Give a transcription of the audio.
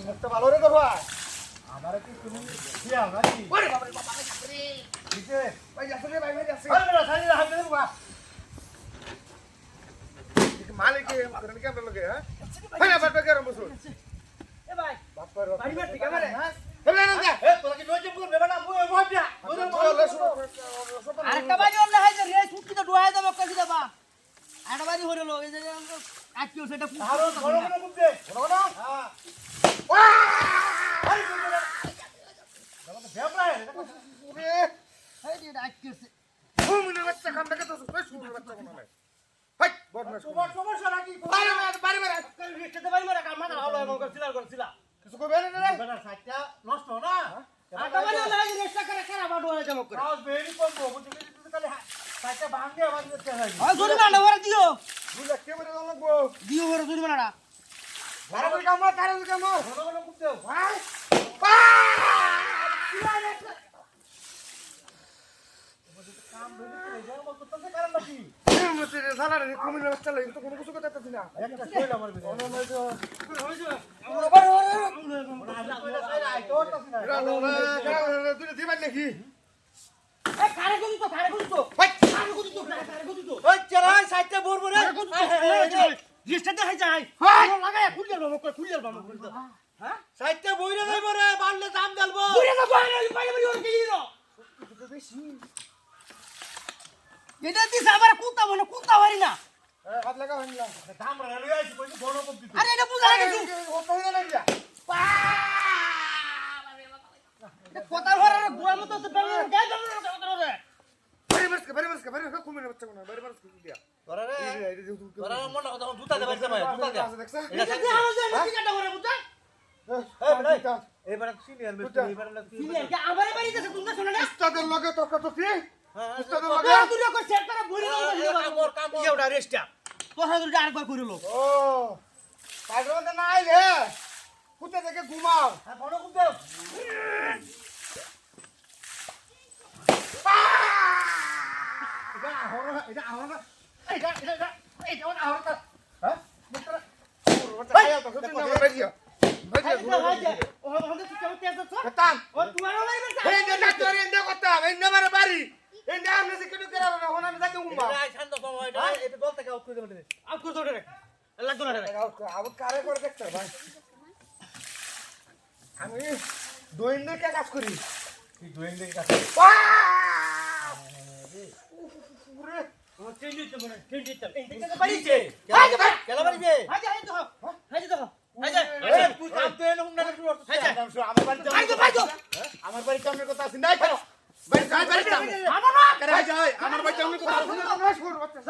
মুখটা ভালো রে ভাই। আমারে কি তুমি দিয়া নাকি? ওরে বাবা বাবা রে। ভাই ভাই ভাই আরে হাত দে বাবা মালিক করেন কেমন হ্যাঁ? ভাই এ ভাই বাপ করে বাড়ি ঠিক আছে হেলে না যা। এ তোরা কি নজে পুরো বেটা মুই ওই মজা আরেকটা বাড়ি অন্য হয় যে রে তো ডুয়াই দেবো কাছে দেবা আরেকটা বাড়ি হরে এই যে আজকেও সেটা আরও বড় বড় বড় আরে বাড়ি বাড়ি বাড়ি কিছু কইবে না রে বেটা সাইডটা নষ্ট না বাড়ি অন্য হয় যে রেস্টা করে খারাপ আডু হয়ে যাব করে কাজ বেরি করব বুঝলি তুই তাহলে সাইডটা ভাঙে আবার দিতে হয় হয় জরিমানা ওরে দিও। দুই লাখ লাগবো দিও ওরে জরিমানাটা। কাম যাও কারণ নাকি মুতে সালা রে তো কোনো কিছু কথা না একটা কইলা আমার তো। তুই নাকি কারে তো কারে তো কারে তো। কারে তো ওই চালাই সাইডটা বলব রেস্টাতে হয়ে যায় লাগায় খুল যাব মুখ খুল যাব মুখ খুল যাব হ্যাঁ সাইডটা বইরে যাইবো রে বাড়লে দাম দেলবো বুড়ে না বাইরে বাইরে বাইরে ওরে কি দিলো এটা দিছ আবার কুতা বলে কুতা পারি না হাত লাগা হইলা দাম রে লই আইছি বড় দিতে আরে এটা বুঝা গেছি ও কথা মতো তো বেল গায় বেল কথা বাচ্চা কোন বাড়ি দিয়া তোরা তোরা মন জুতা দে জুতা দে দেখছ? এটা এটা কি আলো যে কি কাটা করে বুঝা এই বেটা এবারে সিনিয়র বেশি এবারে সিনিয়র কি আমারে বাড়ি দেছে তুমি শোনা না? উস্তাদের লগে তর্ক তো কি? হ্যাঁ উস্তাদের লগে? তুই কো সেট করে বলি না কামর কামর রেস্টা তো দুটো আরেকবার করে লো ও পাইরো না আইলে? কুতে থেকে ঘুমাও। হ্যাঁ বড় এটা আহর এটা এটা এটা এটা এটা কা বাড়ি বলছে এই যে ডাক্তার এন্ডে কথা এন্ডে মারে বাড়ি এন্ডে আমনে সে কিলো কেরা না হনা আমি যাকে ঘুমা এটা শান্ত সময় এটা এটা দল থেকে আউট করে। দেবে আউট করে দৌড়ে লাগতো না রে আবার কারে করে দেখতে ভাই আমি দৈনিক কাজ করি কি দিন কাছে আমার বাড়ি আমার কথা আছে। নাই কেন আমার বাড়ি কথা আছে।